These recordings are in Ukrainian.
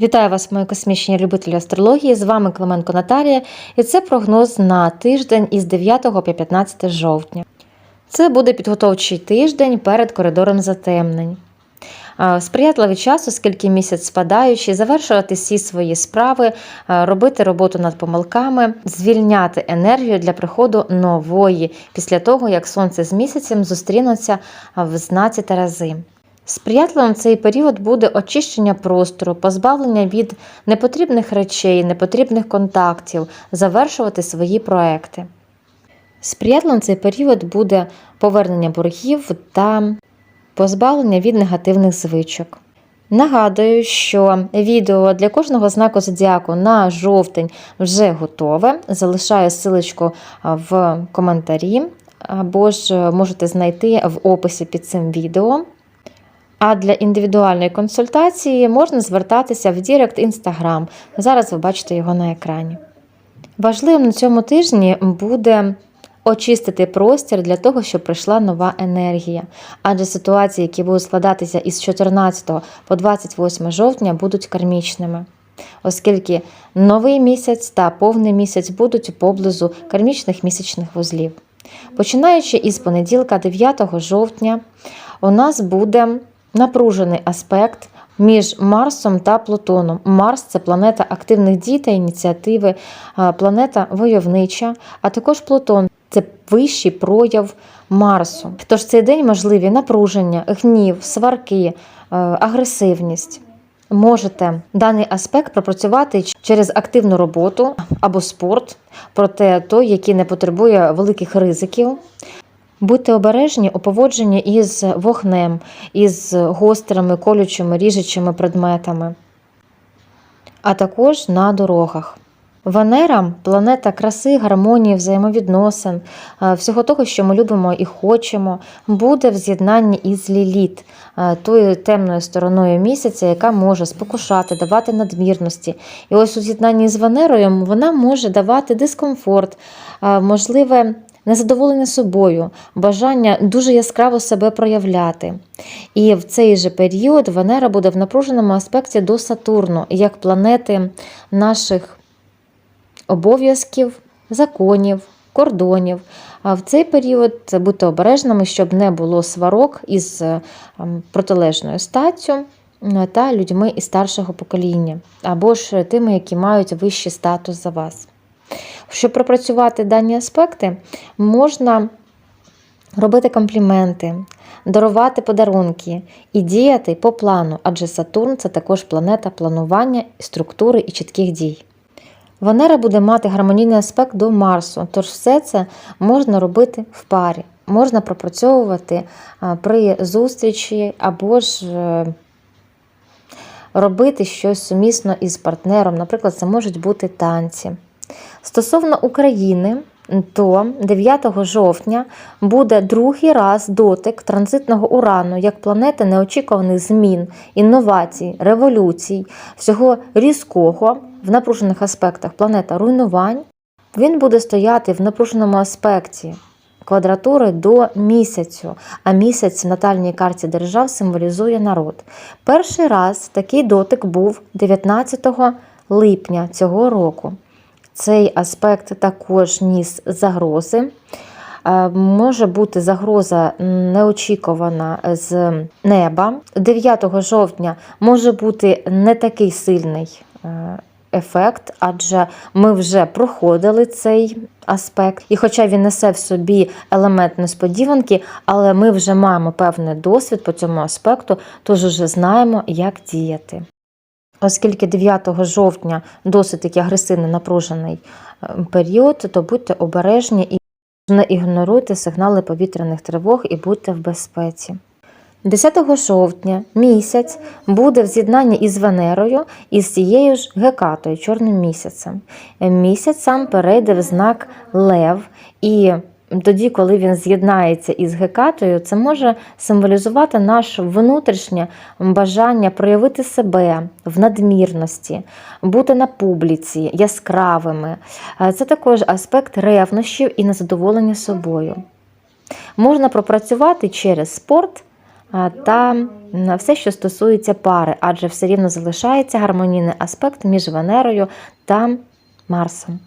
Вітаю вас, мої космічні любителі астрології. З вами Клименко Наталія, і це прогноз на тиждень із 9 по 15 жовтня. Це буде підготовчий тиждень перед коридором затемнень. Сприятливий час, оскільки місяць спадаючий, завершувати всі свої справи, робити роботу над помилками, звільняти енергію для приходу нової після того, як сонце з місяцем зустрінуться в знаці Терези. Сприятливим цей період буде очищення простору, позбавлення від непотрібних речей, непотрібних контактів, завершувати свої проекти. Сприятливим цей період буде повернення боргів та позбавлення від негативних звичок. Нагадую, що відео для кожного знаку зодіаку на жовтень вже готове. Залишаю силочку в коментарі або ж можете знайти в описі під цим відео. А для індивідуальної консультації можна звертатися в Дірект Інстаграм. Зараз ви бачите його на екрані. Важливим на цьому тижні буде очистити простір для того, щоб прийшла нова енергія. Адже ситуації, які будуть складатися із 14 по 28 жовтня, будуть кармічними. Оскільки новий місяць та повний місяць будуть поблизу кармічних місячних вузлів. Починаючи із понеділка, 9 жовтня, у нас буде напружений аспект між Марсом та Плутоном. Марс це планета активних дій та ініціативи, планета войовнича, а також Плутон це вищий прояв Марсу. Тож цей день можливі напруження, гнів, сварки, е, агресивність. Можете даний аспект пропрацювати через активну роботу або спорт, проте той, який не потребує великих ризиків. Будьте обережні у поводженні із вогнем, із гострими, колючими, ріжучими предметами, а також на дорогах. Венера планета краси, гармонії, взаємовідносин, е, всього того, що ми любимо і хочемо, буде в з'єднанні із Ліліт, е, тою темною стороною місяця, яка може спокушати, давати надмірності. І ось у з'єднанні з Венерою вона може давати дискомфорт, е, можливе незадоволення собою, бажання дуже яскраво себе проявляти. І в цей же період Венера буде в напруженому аспекті до Сатурну, як планети наших обов'язків, законів, кордонів. А в цей період будьте обережними, щоб не було сварок із ем, протилежною статтю е, та людьми із старшого покоління, або ж тими, які мають вищий статус за вас. Щоб пропрацювати дані аспекти, можна робити компліменти, дарувати подарунки і діяти по плану, адже Сатурн це також планета планування, структури і чітких дій. Венера буде мати гармонійний аспект до Марсу, тож все це можна робити в парі, можна пропрацьовувати при зустрічі або ж е, робити щось сумісно із партнером. Наприклад, це можуть бути танці. Стосовно України, то 9 жовтня буде другий раз дотик транзитного урану як планети неочікуваних змін, інновацій, революцій, всього різкого в напружених аспектах планета руйнувань. Він буде стояти в напруженому аспекті квадратури до місяцю, а місяць в натальній карті держав символізує народ. Перший раз такий дотик був 19 липня цього року. Цей аспект також ніс загрози. Е, Може бути загроза неочікувана з неба. 9 жовтня може бути не такий сильний е, ефект, адже ми вже проходили цей аспект. І хоча він несе в собі елемент несподіванки, але ми вже маємо певний досвід по цьому аспекту, тож вже знаємо, як діяти. Оскільки 9 жовтня досить таки агресивний напружений е, період, то будьте обережні і не ігноруйте сигнали повітряних тривог і будьте в безпеці. 10 жовтня місяць буде в з'єднанні із Венерою і з цією ж гекатою, чорним місяцем. Місяць сам перейде в знак Лев, і тоді, коли він з'єднається із гекатою, це може символізувати наше внутрішнє бажання проявити себе в надмірності, бути на публіці, яскравими. Е, Це також аспект ревнощів і незадоволення собою. Можна пропрацювати через спорт та м, все, що стосується пари, адже все рівно залишається гармонійний аспект між Венерою та Марсом.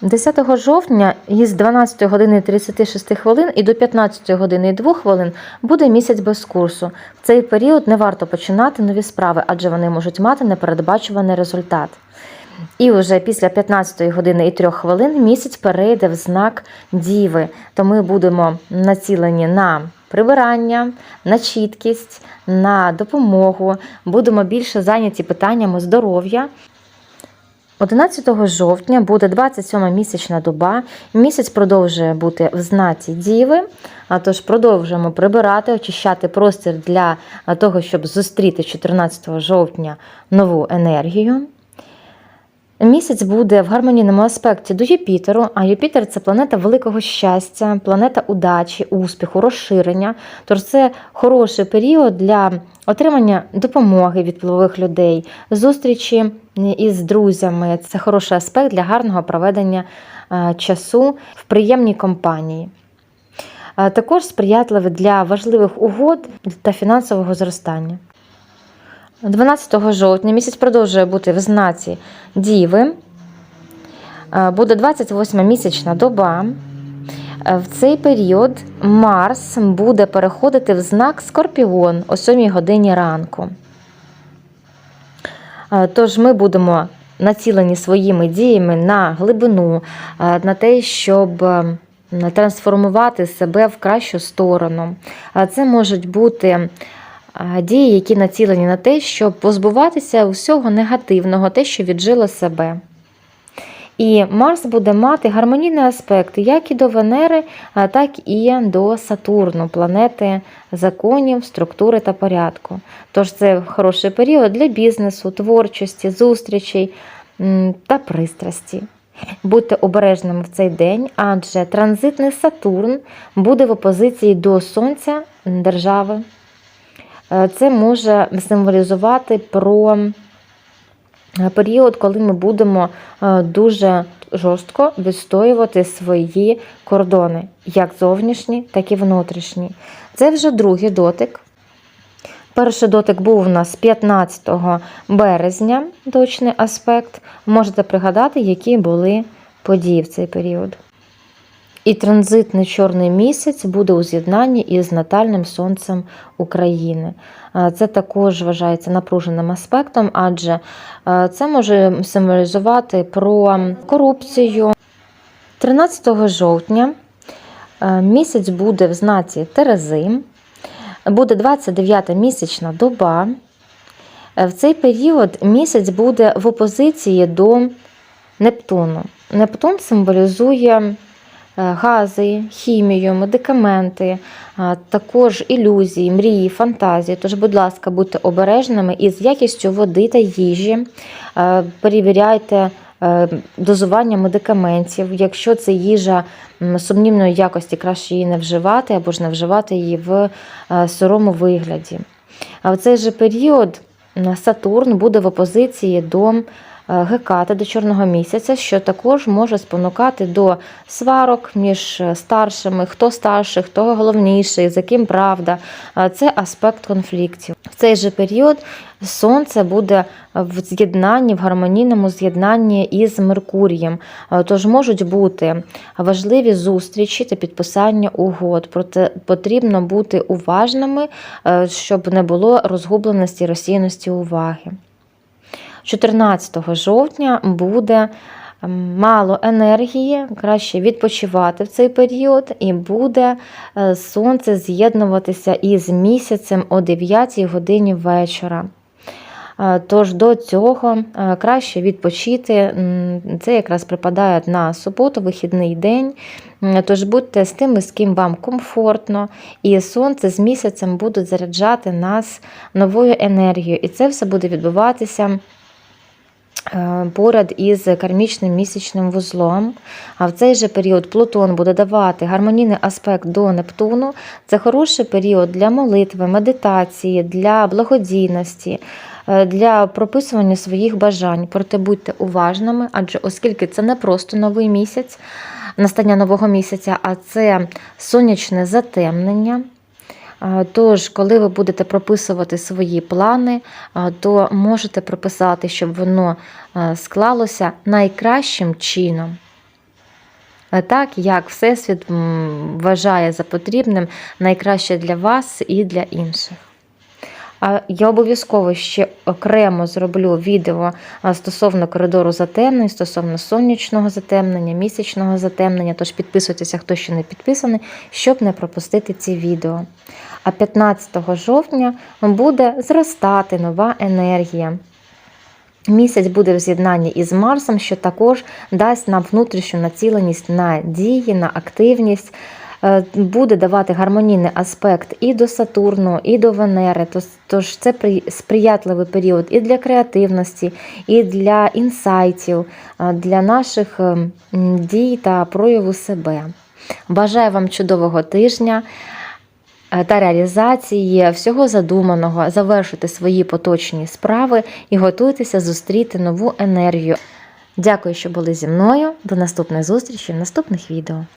10 жовтня із 12 години 36 хвилин і до 15 години 2 хвилин буде місяць без курсу. В цей період не варто починати нові справи, адже вони можуть мати непередбачуваний результат. І вже після 15 години і 3 хвилин місяць перейде в знак Діви, то ми будемо націлені на прибирання, на чіткість, на допомогу, будемо більше зайняті питаннями здоров'я. 11 жовтня буде 27 місячна доба. Місяць продовжує бути в знаці Діви. А тож продовжуємо прибирати, очищати простір для того, щоб зустріти 14 жовтня нову енергію. Місяць буде в гармонійному аспекті до Юпітеру, а Юпітер це планета великого щастя, планета удачі, успіху, розширення. Тож це хороший період для отримання допомоги від впливових людей, зустрічі із друзями. Це хороший аспект для гарного проведення е, часу в приємній компанії. Е, Також сприятливий для важливих угод та фінансового зростання. 12 жовтня місяць продовжує бути в знаці Діви. Е, Буде 28 місячна доба. Е, В цей період Марс буде переходити в знак Скорпіон о 7 годині ранку. Е, Тож ми будемо націлені своїми діями на глибину, на те, щоб трансформувати себе в кращу сторону. Це можуть бути дії, які націлені на те, щоб позбуватися усього негативного, те, що віджило себе. І Марс буде мати гармонійний аспект як і до Венери, так і до Сатурну, планети законів, структури та порядку. Тож це хороший період для бізнесу, творчості, зустрічей та пристрасті. Будьте обережними в цей день, адже транзитний Сатурн буде в опозиції до Сонця держави. Е, Це може символізувати про е, період, коли ми будемо е, дуже жорстко відстоювати свої кордони, як зовнішні, так і внутрішні. Це вже другий дотик. Перший дотик був у нас 15 березня, точний аспект. Можете пригадати, які були події в цей період. І транзитний чорний місяць буде у з'єднанні із натальним сонцем України. Е, Це також вважається напруженим аспектом, адже е, це може символізувати про корупцію. 13 жовтня е, місяць буде в знаці Терези, буде 29 місячна доба. В цей період місяць буде в опозиції до Нептуну. Нептун символізує гази, хімію, медикаменти, також ілюзії, мрії, фантазії. Тож, будь ласка, будьте обережними із якістю води та їжі. Е, Перевіряйте е, дозування медикаментів. Якщо це їжа сумнівної якості, краще її не вживати або ж не вживати її в е, сирому вигляді. А в цей же період Сатурн буде в опозиції до е, Гекати, до чорного місяця, що також може спонукати до сварок між е, старшими, хто старший, хто головніший, за ким правда. Е, Це аспект конфліктів. В цей же період Сонце буде в з'єднанні, в гармонійному з'єднанні із Меркурієм. Тож можуть бути важливі зустрічі та підписання угод. Проте потрібно бути уважними, щоб не було розгубленості розсіяності уваги. 14 жовтня буде ем, мало енергії, краще відпочивати в цей період, і буде е, сонце з'єднуватися із місяцем о 9 годині вечора. Е, Тож до цього е, краще відпочити. Це якраз припадає на суботу, вихідний день. Тож будьте з тими, з ким вам комфортно, і сонце з місяцем будуть заряджати нас новою енергією. І це все буде відбуватися. Е, Поряд із кармічним місячним вузлом. А в цей же період Плутон буде давати гармонійний аспект до Нептуну. Це хороший період для молитви, медитації, для благодійності, е, для прописування своїх бажань. Проте будьте уважними, адже оскільки це не просто новий місяць, настання нового місяця, а це сонячне затемнення. Тож, коли ви будете прописувати свої плани, то можете прописати, щоб воно склалося найкращим чином. Так, як Всесвіт вважає за потрібним найкраще для вас і для інших. Я обов'язково ще окремо зроблю відео стосовно коридору затемнень, стосовно сонячного затемнення, місячного затемнення. Тож підписуйтеся, хто ще не підписаний, щоб не пропустити ці відео. А 15 жовтня буде зростати нова енергія. Місяць буде в з'єднанні із Марсом, що також дасть нам внутрішню націленість на дії, на активність, буде давати гармонійний аспект і до Сатурну, і до Венери. Тож- це сприятливий період і для креативності, і для інсайтів, е, для наших е, дій та прояву себе. Бажаю вам чудового тижня е, та реалізації всього задуманого, завершити свої поточні справи і готуйтеся зустріти нову енергію. Дякую, що були зі мною. До наступних зустрічей в наступних відео.